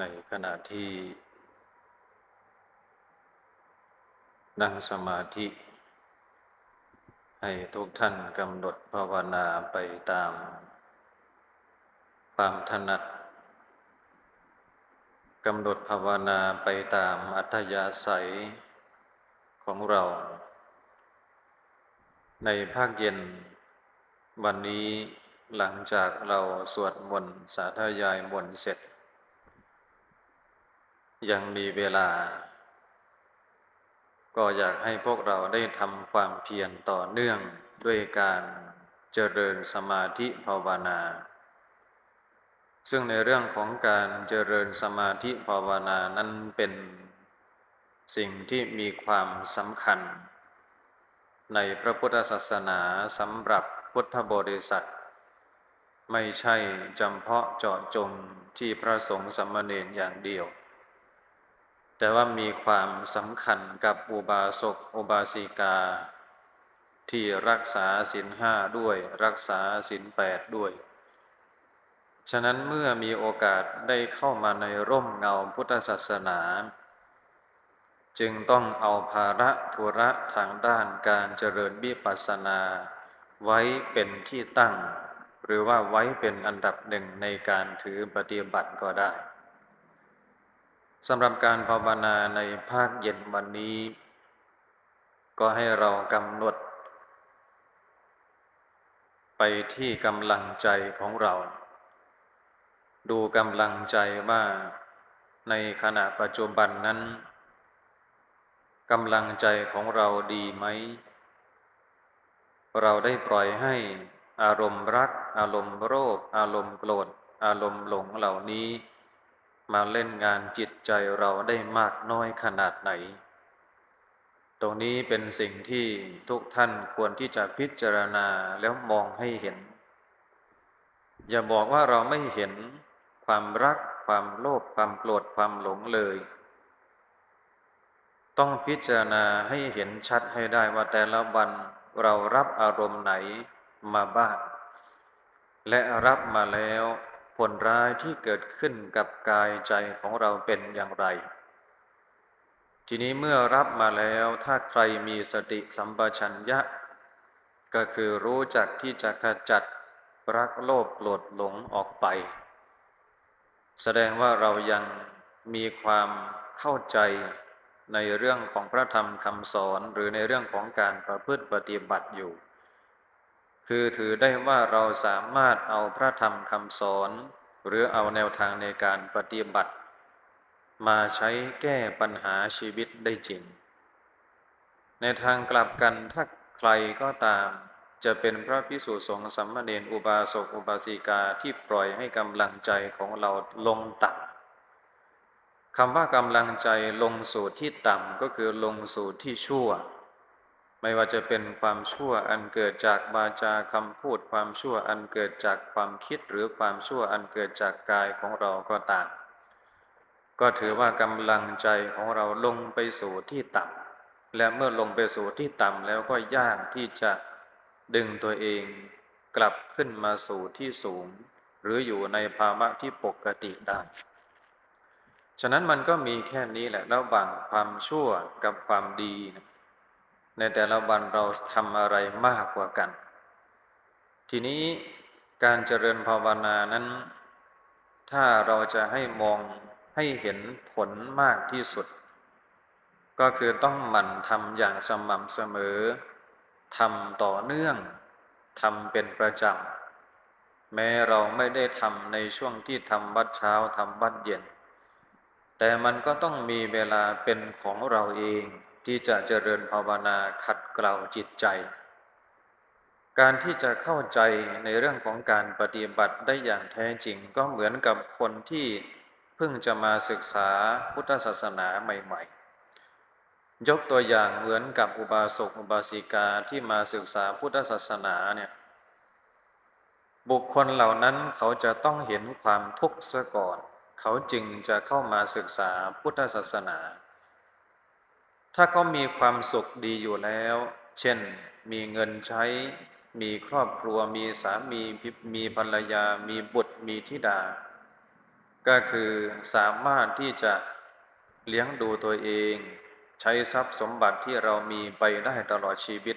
ในขณะที่ นั่งสมาธิ ให้ทุกท่านกำหนดภาวนาไปตาม ความถนัดกำหนดภาวนาไปตามอัธยาศัยของเรา ในภาคเย็น วันนี้หลังจากเราสวดมนต์สาธยายมนต์เสร็จ ยังมีเวลา ก็อยากให้พวกเราได้ทำความเพียรต่อเนื่องด้วยการเจริญสมาธิภาวนา ซึ่งในเรื่องของการเจริญสมาธิภาวนานั้นเป็นสิ่งที่มีความสำคัญ ในพระพุทธศาสนาสำหรับพุทธบริษัท ไม่ใช่จำเพาะเจาะจงที่พระสงฆ์สัมมเนรอย่างเดียว แต่ว่ามีความสำคัญกับอุบาสกอุบาสิกา ที่รักษาศีลห้าด้วยรักษาศีลแปดด้วย ฉะนั้นเมื่อมีโอกาสได้เข้ามาในร่มเงาพุทธศาสนา จึงต้องเอาภาระธุระทางด้านการเจริญวิปัสสนา ไว้เป็นที่ตั้ง หรือว่าไว้เป็นอันดับหนึ่งในการถือปฏิบัติก็ได้ สำหรับการภาวนาในภาคเย็นวันนี้ ก็ให้เรากำหนด ไปที่กำลังใจของเรา ดูกำลังใจว่าในขณะปัจจุบันนั้นกำลังใจของเราดีไหม เราได้ปล่อยให้อารมณ์รัก อารมณ์โลภอารมณ์โกรธ อารมณ์หลงเหล่านี้ มาเล่นงานจิตใจเราได้มากน้อยขนาดไหน ตรงนี้เป็นสิ่งที่ทุกท่านควรที่จะพิจารณาแล้วมองให้เห็น อย่าบอกว่าเราไม่เห็นความรักความโลภความโกรธความหลงเลย ต้องพิจารณาให้เห็นชัดให้ได้ว่าแต่ละวันเรารับอารมณ์ไหนมาบ้างและรับมาแล้ว ผลร้ายที่เกิดขึ้นกับกายใจของเราเป็นอย่างไร ทีนี้เมื่อรับมาแล้วถ้าใครมีสติสัมปชัญญะ ก็คือรู้จักที่จะขจัดรักโลภโกรธหลงออกไป แสดงว่าเรายังมีความเข้าใจในเรื่องของพระธรรมคำสอนหรือในเรื่องของการประพฤติปฏิบัติอยู่ คือถือได้ว่าเราสามารถเอาพระธรรมคำสอน หรือเอาแนวทางในการปฏิบัติ มาใช้แก้ปัญหาชีวิตได้จริง ในทางกลับกันถ้าใครก็ตาม จะเป็นพระพิสุสงฆ์สัมมาเนรอุบาสกอุบาสิกาที่ปล่อยให้กำลังใจของเราลงต่ำคำว่ากำลังใจลงสู่ที่ต่ำก็คือลงสู่ที่ชั่ว ไม่ว่าจะเป็นความชั่วอันเกิดจากบาจาคำพูด ความชั่วอันเกิดจากความคิดหรือความชั่วอันเกิดจากกายของเราก็ตาม ก็ถือว่ากำลังใจของเราลงไปสู่ที่ต่ำและเมื่อลงไปสู่ที่ต่ำแล้วก็ยากที่จะดึงตัวเองกลับขึ้นมาสู่ที่สูง หรืออยู่ในภาวะที่ปกติได้ ฉะนั้นมันก็มีแค่นี้แหละระหว่างความชั่วกับความดี ในแต่ละวันเราทำอะไรมากกว่ากัน ทีนี้การเจริญภาวนานั้น ถ้าเราจะให้มองให้เห็นผลมากที่สุด ก็คือต้องหมั่นทำอย่างสม่ำเสมอทำต่อเนื่องทำเป็นประจำแม้เราไม่ได้ทำในช่วงที่ทำวัดเช้าทำวัดเย็น แต่มันก็ต้องมีเวลาเป็นของเราเอง ที่จะเจริญภาวนาขัดเกลาจิตใจ การที่จะเข้าใจในเรื่องของการปฏิบัติได้อย่างแท้จริงก็เหมือนกับคนที่เพิ่งจะมาศึกษาพุทธศาสนาใหม่ ๆ ยกตัวอย่างเหมือนกับอุบาสกอุบาสิกาที่มาศึกษาพุทธศาสนาเนี่ยบุคคลเหล่านั้นเขาจะต้องเห็นความทุกข์ซะก่อน เขาจึงจะเข้ามาศึกษาพุทธศาสนา ถ้าเขามีความสุขดีอยู่แล้ว เช่น มีเงินใช้ มีครอบครัว มีสามี มีภรรยา มีบุตร มีธิดา ก็คือสามารถที่จะเลี้ยงดูตัวเอง ใช้ทรัพย์สมบัติที่เรามีไปได้ตลอดชีวิต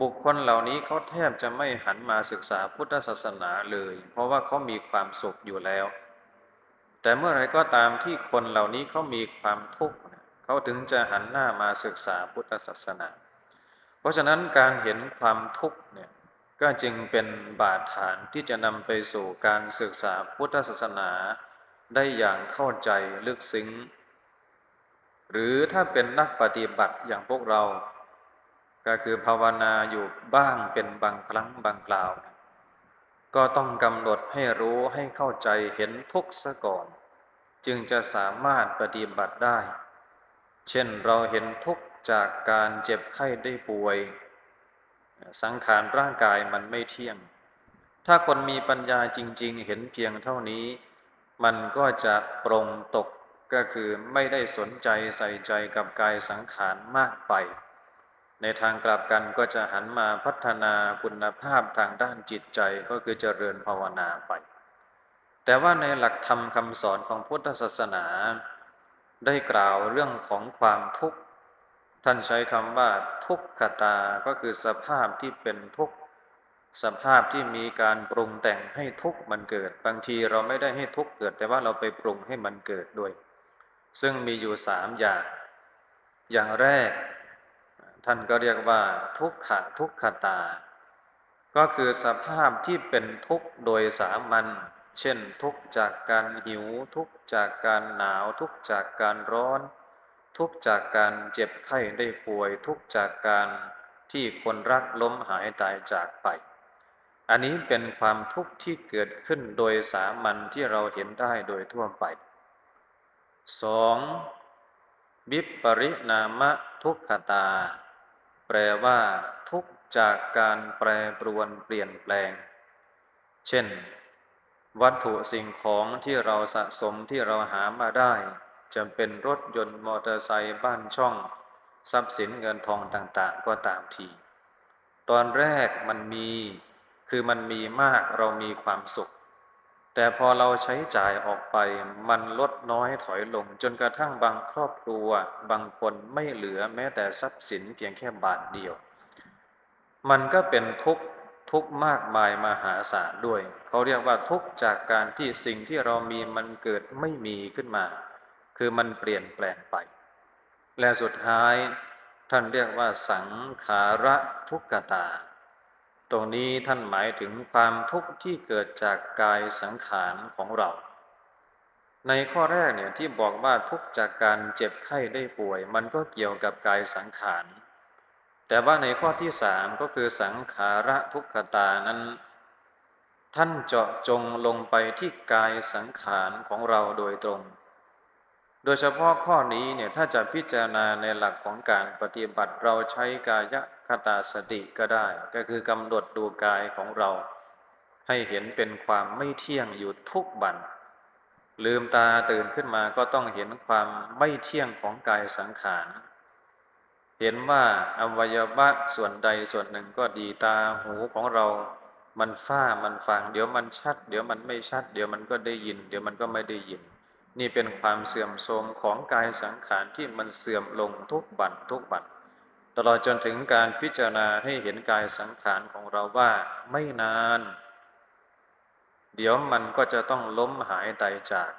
บุคคลเหล่านี้เขาแทบจะไม่หันมาศึกษาพุทธศาสนาเลย เพราะว่าเขามีความสุขอยู่แล้ว แต่เมื่อไรก็ตามที่คนเหล่านี้เขามีความทุกข์ เขาถึงจะหันหน้ามาศึกษาพุทธศาสนา เพราะฉะนั้นการเห็นความทุกข์เนี่ยก็จึงเป็นบาดฐานที่จะนำไปสู่การศึกษาพุทธศาสนาได้อย่างเข้าใจลึกซึ้ง หรือถ้าเป็นนักปฏิบัติอย่างพวกเรา ก็คือภาวนาอยู่บ้างเป็นบางครั้งบางคราว ก็ต้องกำหนดให้รู้ให้เข้าใจเห็นทุกข์ซะก่อน จึงจะสามารถปฏิบัติได้ เช่นเราเห็นทุกข์จากการเจ็บไข้ได้ป่วย สังขารร่างกายมันไม่เที่ยง ถ้าคนมีปัญญาจริง ๆ เห็นเพียงเท่านี้ มันก็จะปรงตกก็คือไม่ได้สนใจใส่ใจกับกายสังขารมากไป ในทางกลับกันก็จะหันมาพัฒนาคุณภาพทางด้านจิตใจก็คือเจริญภาวนาไป แต่ว่าในหลักธรรมคำสอนของพุทธศาสนา ได้กล่าวเรื่องของความทุกข์ ท่านใช้คำว่าทุกขตา ก็คือสภาพที่เป็นทุกข์ สภาพที่มีการปรุงแต่งให้ทุกข์มันเกิด บางทีเราไม่ได้ให้ทุกข์เกิด แต่ว่าเราไปปรุงให้มันเกิดด้วย ซึ่งมีอยู่สามอย่าง อย่างแรก ท่านก็เรียกว่า ทุกขะทุกขตา ก็คือสภาพที่เป็นทุกข์โดยสามัญ เช่นทุกจากการหิว ทุกจากการหนาว ทุกจากการร้อน ทุกจากการเจ็บไข้ได้ป่วย ทุกจากการที่คนรักล้มหายตายจากไป อันนี้เป็นความทุกข์ที่เกิดขึ้นโดยสามัญที่เราเห็นได้โดยทั่วไป 2. วิปริณามะทุกขตา แปลว่าทุกจากการแปรปรวนเปลี่ยนแปลง เช่น วัตถุสิ่งของที่เราสะสมที่เราหามาได้จะเป็นรถยนต์มอเตอร์ไซค์บ้านช่อง ทรัพย์สินเงินทองต่างๆ ก็ตามที ตอนแรกมันมีคือมันมีมากเรามีความสุข แต่พอเราใช้จ่ายออกไปมันลดน้อยถอยลงจนกระทั่งบางครอบครัว บางคนไม่เหลือแม้แต่ทรัพย์สินเพียงแค่บาทเดียว มันก็เป็นทุกข์ ทุกมากมายมหาศาลด้วย เขาเรียกว่าทุกจากการที่สิ่งที่เรามีมันเกิดไม่มีขึ้นมา คือมันเปลี่ยนแปลงไป และสุดท้ายท่านเรียกว่าสังขาระทุกขตา ตรงนี้ท่านหมายถึงความทุกข์ที่เกิดจากกายสังขารของเรา ในข้อแรกเนี่ยที่บอกว่าทุกจากการเจ็บไข้ได้ป่วย มันก็เกี่ยวกับกายสังขาร แต่ว่าในข้อที่สามก็คือสังขาระทุกขตานั้น ท่านเจาะจงลงไปที่กายสังขารของเราโดยตรง โดยเฉพาะข้อนี้เนี่ยถ้าจะพิจารณาในหลักของการปฏิบัติเราใช้กายคตาสติก็ได้ ก็คือกำหนดดูกายของเรา ให้เห็นเป็นความไม่เที่ยงอยู่ทุกบันลืมตาตื่นขึ้นมาก็ต้องเห็นความไม่เที่ยงของกายสังขาร เห็นว่าอวัยวะส่วนใดส่วนหนึ่งก็ดีตาหูของเรา มันฟ้ามันฟัง เดี๋ยวมันชัด เดี๋ยวมันไม่ชัด เดี๋ยวมันก็ได้ยิน เดี๋ยวมันก็ไม่ได้ยิน นี่เป็นความเสื่อมโทรมของกายสังขารที่มันเสื่อมลงทุกบันทุกบันตลอดจนถึงการพิจารณาให้เห็นกายสังขารของเราว่าไม่นาน เดี๋ยวมันก็จะต้องล้มหายตายจาก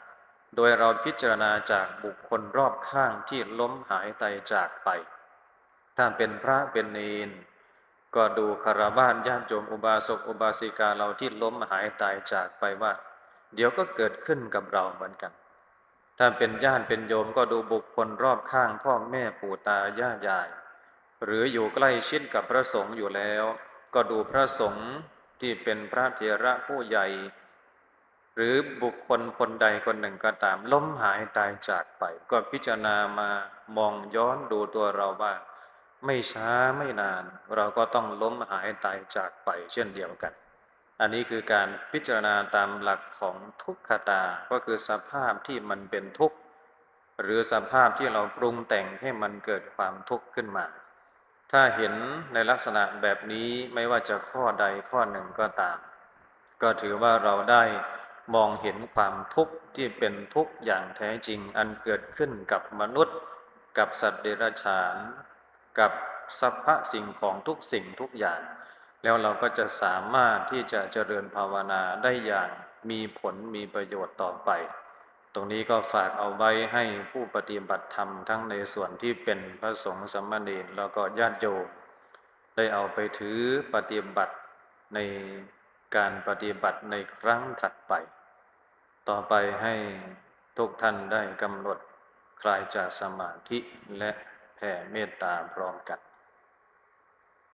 โดยเราพิจารณาจากบุคคลรอบข้างที่ล้มหายตายจากไป ถ้าเป็นพระเป็นเนน ก็ดูคารวะญาติโยมอุบาสกอุบาสิกาเราที่ล้มหายตายจากไปว่า เดี๋ยวก็เกิดขึ้นกับเราเหมือนกันถ้าเป็นญาติเป็นโยมก็ดูบุคคลรอบข้างพ่อแม่ปู่ตาย่ายาย หรืออยู่ใกล้ชิดกับพระสงฆ์อยู่แล้ว ก็ดูพระสงฆ์ที่เป็นพระเถระผู้ใหญ่ หรือบุคคลคนใดคนหนึ่งก็ตามล้มหายตายจากไป ก็พิจารณามามองย้อนดูตัวเราว่า ไม่ช้าไม่นาน เราก็ต้องล้มหายตายจากไปเช่นเดียวกัน อันนี้คือการพิจารณาตามหลักของทุกขตา ก็คือสภาพที่มันเป็นทุกข์ หรือสภาพที่เราปรุงแต่งให้มันเกิดความทุกข์ขึ้นมา ถ้าเห็นในลักษณะแบบนี้ไม่ว่าจะข้อใดข้อหนึ่งก็ตาม ก็ถือว่าเราได้มองเห็นความทุกข์ที่เป็นทุกข์อย่างแท้จริงอันเกิดขึ้นกับมนุษย์ กับสัตว์เดรัจฉาน กับสรรพสิ่งของทุกสิ่งทุกอย่าง แล้วเราก็จะสามารถที่จะเจริญภาวนาได้อย่างมีผลมีประโยชน์ต่อไป ตรงนี้ก็ฝากเอาไว้ให้ผู้ปฏิบัติธรรมทั้งในส่วนที่เป็นพระสงฆ์สมณเรแล้วก็ญาติโยมได้เอาไปถือปฏิบัติในการปฏิบัติในครั้งถัดไป ต่อไปให้ทุกท่านได้กำหนดคลายจากสมาธิและ แผ่เมตตาพร้อมกัน